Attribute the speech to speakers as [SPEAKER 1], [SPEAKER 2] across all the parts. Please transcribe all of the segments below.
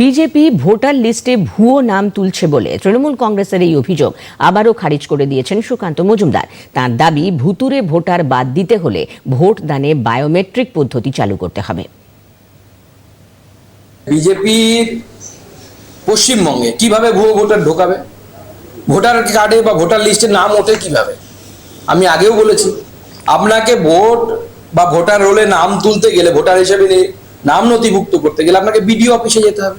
[SPEAKER 1] BJP voter লিস্টে ভুয়ো নাম তুলছে বলে তৃণমূল কংগ্রেসের এই অভিযোগ আবারও খারিজ করে দিয়েছেন সুকান্ত মজুমদার। তার দাবি, ভুতুরে ভোটার বাদ দিতে হলে ভোট দানে বায়োমেট্রিক পদ্ধতি চালু করতে হবে।
[SPEAKER 2] বিজেপি পশ্চিমবঙ্গে কীভাবে ভুয়ো ভোটার ঢোকাবে? ভোটার কার্ডে বা ভোটার লিস্টে নাম ওঠে কীভাবে? আমি আগেও বলেছি, আপনাকে ভোট বা ভোটার রোলে নাম তুলতে গেলে, ভোটার হিসেবে নাম নথিভুক্ত করতে গেলে আপনাকে বিডিও অফিসে যেতে হবে।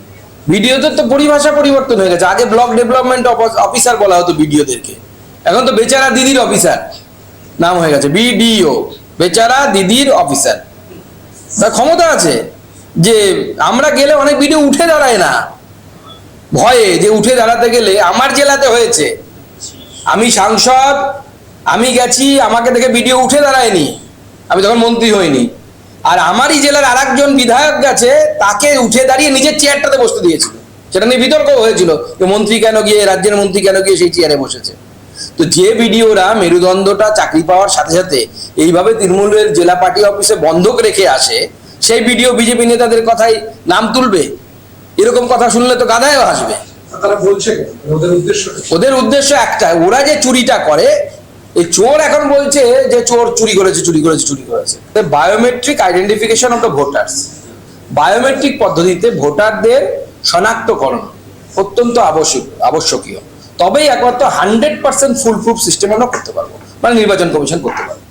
[SPEAKER 2] বিডিওতে তো পরিভাষা পরিবর্তন হয়ে গেছে। আগে ব্লক ডেভেলপমেন্ট অফিসার বলা হতো বিডিওদেরকে এখন তো বেচারা দিদির অফিসার। নাম হয়ে গেছে বিডিও। বেচারা দিদির অফিসার। তার ক্ষমতা আছে যে আমরা গেলে অনেক ভিডিও উঠে দাঁড়ায় না। ভয়ে যে উঠে দাঁড়াতে গেলে আমার জেলাতে হয়েছে। আমি সাংসদ, আমি গেছি, আমাকে দেখে ভিডিও উঠে দাঁড়ায়নি। আমি তখন মন্ত্রী হইনি। আর আমারই জেলার আর একজন বিধায়ক গেছে তাকে উঠে দাঁড়িয়ে নিজের চেয়ারটাতে বসতে দিয়েছিল। সেটা নিয়ে বিতর্ক হয়েছিল যে মন্ত্রী কেন গিয়ে রাজ্যের মন্ত্রী কেন গিয়ে সেই চেয়ারে বসেছে। তো যে ভিডিওরা মেরুদণ্ডটা চাকরি পাওয়ার সাথে সাথে এইভাবে তৃণমূলের জেলা পার্টি অফিসে বন্ধক রেখে আসে সেই ভিডিও বিজেপি নেতাদের কথাই নাম তুলবে? এরকম কথা শুনলে তো গাধায়ও আসবে
[SPEAKER 3] তারা বলছে ওদের
[SPEAKER 2] ওদের উদ্দেশ্য একটা ওরা যে চুরিটা করে এই চোর এখন বলছে যে চোর চুরি করেছে চুরি করেছে চুরি করেছে। Biometric identification of the voters biometric পদ্ধতিতে ভোটারদের শনাক্তকরণ অত্যন্ত আবশ্যক, আবশ্যকীয়। তবেই একমাত্র hundred percent full proof system আমরা করতে পারব মানে নির্বাচন কমিশন করতে পারব।